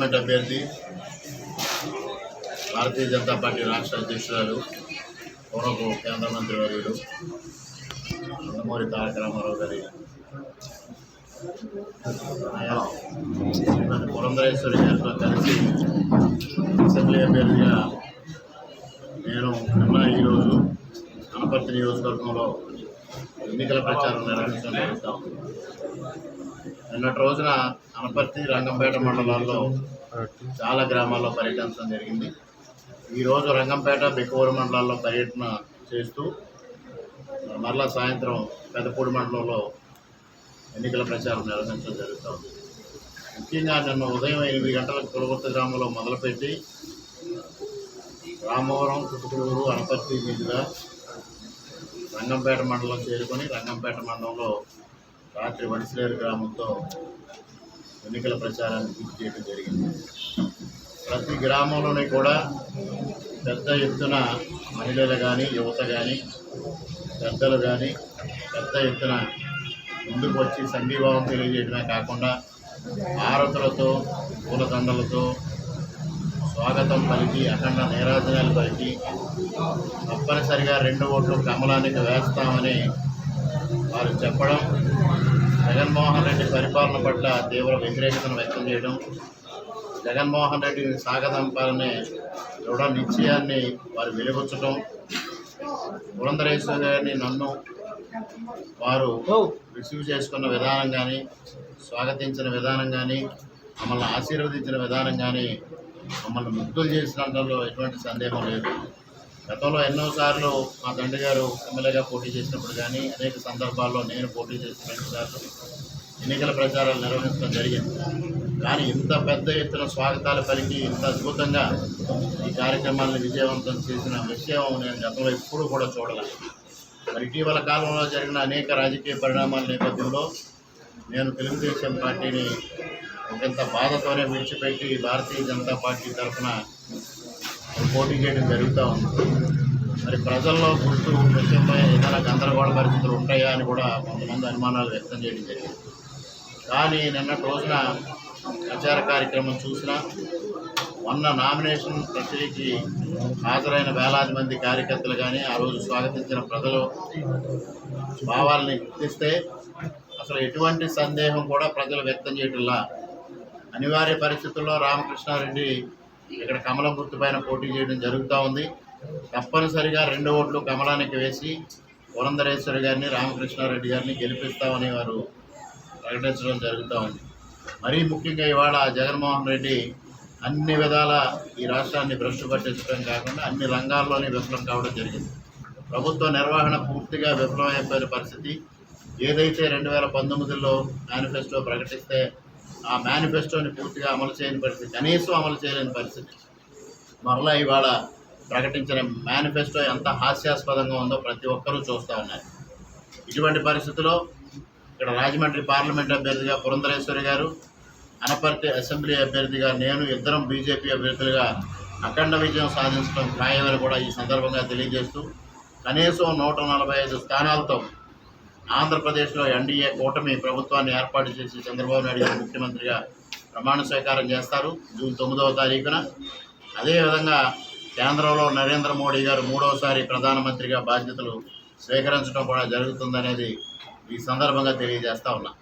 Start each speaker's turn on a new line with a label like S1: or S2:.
S1: Government అభ్యర్థి Bharatiya Janata party రాష్ట్ర అధ్యక్షురాలు పూర్వపు కేంద్ర మంత్రి వర్యులు నందమూరి తారక రామారావు గారి పురంధరేశ్వరి గారితో కలిసి అసెంబ్లీ అభ్యర్థిగా నేను నిన్న ఈరోజు అనపర్తి నియోజకవర్గంలో ఎన్నికల ప్రచారం నిర్వహించడం జరుగుతాం. నిన్నటి రోజున అనపర్తి రంగంపేట మండలాల్లో చాలా గ్రామాల్లో పర్యటించడం జరిగింది. ఈరోజు రంగంపేట బెక్కూరు మండలాల్లో పర్యటన చేస్తూ మరలా సాయంత్రం పెదపూడి మండలంలో ఎన్నికల ప్రచారం నిర్వహించడం జరుగుతుంది ముఖ్యంగా నిన్న ఉదయం ఎనిమిది గంటలకు కులవర్తి గ్రామంలో మొదలుపెట్టి రామవరం కుటుకూరు అనపర్తి మీదుగా రంగంపేట మండలం చేరుకొని రంగంపేట మండలంలో రాత్రి వడిసిలేరు గ్రామంతో ఎన్నికల ప్రచారాన్ని పూర్తి చేయడం జరిగింది. ప్రతి గ్రామంలోనే కూడా పెద్ద ఎత్తున మహిళలు కానీ యువత కానీ పెద్దలు కానీ పెద్ద ఎత్తున ముందుకు వచ్చి సంఘీభావం తెలియజేయడమే కాకుండా ఆరతులతో పూలదండలతో స్వాగతం పలికి అఖండ నేరాజనాలు పలికి తప్పనిసరిగా రెండు ఓట్లు కమలానికి వేస్తామని వారు చెప్పడం జగన్మోహన్ రెడ్డి పరిపాలన పట్ల తీవ్ర వ్యతిరేకతను వ్యక్తం చేయడం జగన్మోహన్ రెడ్డిని సాగదంపాలనే దృఢ నిశ్చయాన్ని వారు వెలుగొచ్చడం పురంధరేశ్వరి గారిని నన్ను వారు రిసీవ్ చేసుకున్న విధానం కానీ స్వాగతించిన విధానం కానీ మమ్మల్ని ఆశీర్వదించిన విధానం కానీ మమ్మల్ని ముగ్ధులు చేసినంతలో ఎటువంటి సందేహం లేదు. గతంలో ఎన్నోసార్లు మా తండ్రి గారు ఎమ్మెల్యేగా పోటీ చేసినప్పుడు కానీ అనేక సందర్భాల్లో నేను పోటీ చేసిన సార్లు ఎన్నికల ప్రచారాలు నిర్వహించడం జరిగింది. కానీ ఇంత పెద్ద ఎత్తున స్వాగతాలు పలికి ఇంత అద్భుతంగా ఈ కార్యక్రమాలను విజయవంతం చేసిన విషయం నేను గతంలో ఎప్పుడూ కూడా చూడలేదు మరి ఇటీవల కాలంలో జరిగిన అనేక రాజకీయ పరిణామాల నేపథ్యంలో నేను తెలుగుదేశం పార్టీని ఒకంత బాధతోనే విడిచిపెట్టి భారతీయ జనతా పార్టీ తరఫున పోటీ చేయడం జరుగుతూ ఉంది. మరి ప్రజల్లో గుర్తు విషయంపై ఏదైనా గందరగోళ పరిస్థితులు ఉంటాయా అని కూడా కొంతమంది అనుమానాలు వ్యక్తం చేయడం జరిగింది. కానీ నిన్నటి రోజున ప్రచార కార్యక్రమం చూసినా మొన్న నామినేషన్ ప్రక్రియకి హాజరైన వేలాది మంది కార్యకర్తలు కానీ ఆ రోజు స్వాగతించిన ప్రజలు భావాలని గుర్తిస్తే అసలు ఎటువంటి సందేహం కూడా ప్రజలు వ్యక్తం చేయటంలా. అనివార్య పరిస్థితుల్లో రామకృష్ణారెడ్డి ఇక్కడ కమలం గుర్తుపైన పోటీ చేయడం జరుగుతూ ఉంది. తప్పనిసరిగా రెండు ఓట్లు కమలానికి వేసి పురంధరేశ్వరి గారిని రామకృష్ణారెడ్డి గారిని గెలిపిస్తామని వారు ప్రకటించడం జరుగుతూ ఉంది. మరీ ముఖ్యంగా ఇవాళ జగన్మోహన్ రెడ్డి అన్ని విధాల ఈ రాష్ట్రాన్ని భ్రష్టు పట్టించడం కాకుండా అన్ని రంగాల్లోనే విఫలం కావడం జరిగింది. ప్రభుత్వ నిర్వహణ పూర్తిగా విఫలమైపోయిన పరిస్థితి. ఏదైతే రెండు వేల పంతొమ్మిదిలో మేనిఫెస్టో ప్రకటిస్తే ఆ మేనిఫెస్టోని పూర్తిగా అమలు చేయని పరిస్థితి కనీసం అమలు చేయలేని పరిస్థితి. మరలా ఇవాళ ప్రకటించిన మేనిఫెస్టో ఎంత హాస్యాస్పదంగా ఉందో ప్రతి ఒక్కరూ చూస్తూ ఉన్నారు. ఇటువంటి పరిస్థితిలో ఇక్కడ రాజమండ్రి పార్లమెంట్ అభ్యర్థిగా పురంధరేశ్వరి గారు అనపర్తి అసెంబ్లీ అభ్యర్థిగా నేను ఇద్దరం బీజేపీ అభ్యర్థులుగా అఖండ విజయం సాధించడం ఖాయమని కూడా ఈ సందర్భంగా తెలియజేస్తూ కనీసం నూట నలభై ఐదు స్థానాలతో ఆంధ్రప్రదేశ్లో ఎన్డీఏ కూటమి ప్రభుత్వాన్ని ఏర్పాటు చేసి చంద్రబాబు నాయుడు గారు ముఖ్యమంత్రిగా ప్రమాణ స్వీకారం చేస్తారు జూన్ తొమ్మిదవ తారీఖున. అదేవిధంగా కేంద్రంలో నరేంద్ర మోడీ గారు మూడవసారి ప్రధానమంత్రిగా బాధ్యతలు స్వీకరించడం కూడా జరుగుతుందనేది ఈ సందర్భంగా తెలియజేస్తా ఉన్నా.